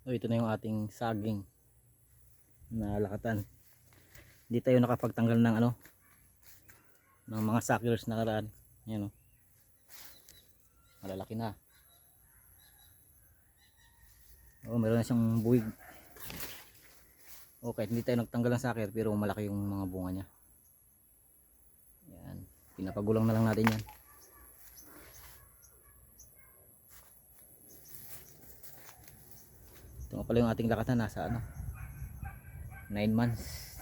So ito na yung ating saging na lakatan. Hindi tayo nakapagtanggal ng ano ng mga suckers na karaan. Yan o. Malalaki na. Oh, meron na siyang buwig. Okay, hindi tayo nagtanggal ng sucker pero malaki yung mga bunga niya. Yan. Pinapagulang na lang natin yan. Ito nga pala yung ating lakatan nasa ano 9 months.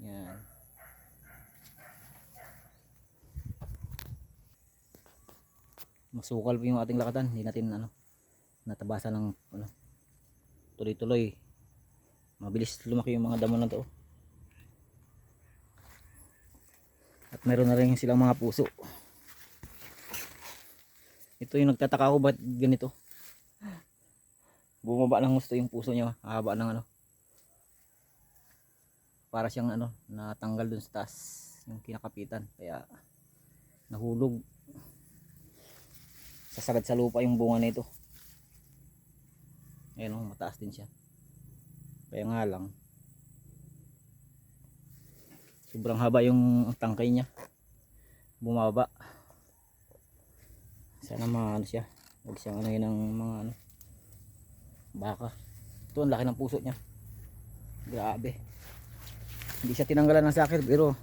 Yan. Masukal po yung ating lakatan. Hindi natin ano natabasan ng ano tuloy tuloy mabilis lumaki yung mga damo na to. At meron na rin silang mga puso ito yung nagtataka ko ba't ganito? Bumaba ng gusto yung puso niya haba ng ano. Para siyang ano natanggal dun sa taas yung kinakapitan. Kaya nahulog. Sasagad sa lupa yung bunga nito ayun oh, mataas din siya. Kaya nga lang sobrang haba yung tangkay niya. Bumaba sana maano siya huwag siyang ano ng mga ano baka. Ito ang laki ng puso niya. Grabe. Hindi siya tinanggalan ng sakir pero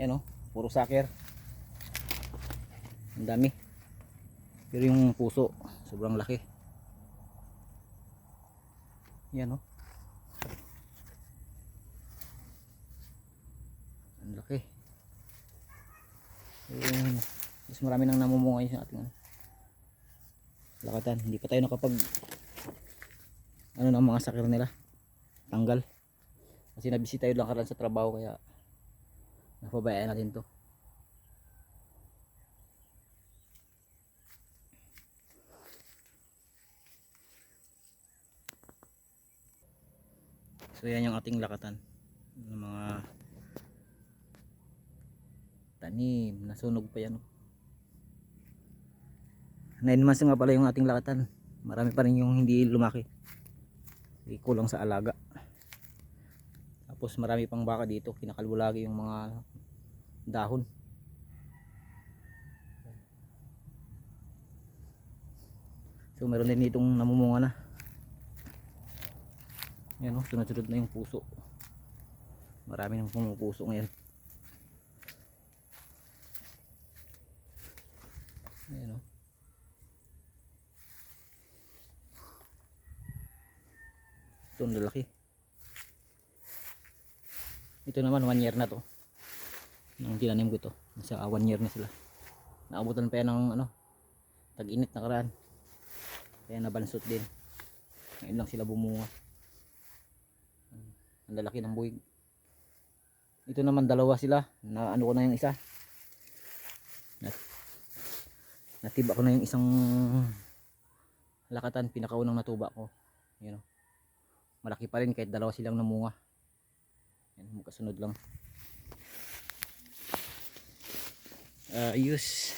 yan o puro sakir. Ang dami. Pero yung puso sobrang laki. Yan o ang laki. Yung mas marami nang namumungay sa ating ano, lakatan. Hindi pa tayo nakapag ano ng mga sakir nila. Tanggal. Kasi nabisi tayo lang karan sa trabaho kaya napabayaan natin to. So yan yung ating lakatan ng mga tanim. Nasunog pa yan oh. 9 months nga pala yung ating lakatan. Marami pa rin yung hindi lumaki. Hindi kulang sa alaga. Tapos marami pang baka dito. Kinakalbo lagi yung mga dahon. So meron din ditong namumunga na. Yan o sunod sunod na yung puso. Marami nang pumupuso ngayon ayan o ito ang lalaki. Ito naman one year na to. Nang tinanim ko to nasa ah, one year na sila. Naabutan pa yan ng ano tag init na karaan. Kaya nabansot din. Ngayon lang sila bumunga. Ang lalaki ng buwig. Ito naman dalawa sila. Na ano ko na yung isa. Nat natiba ko na yung isang lakatan. Pinakaunang natuba ko. Yun o malaki pa rin kahit dalawa silang namunga. Yan magkasunod lang. Ayos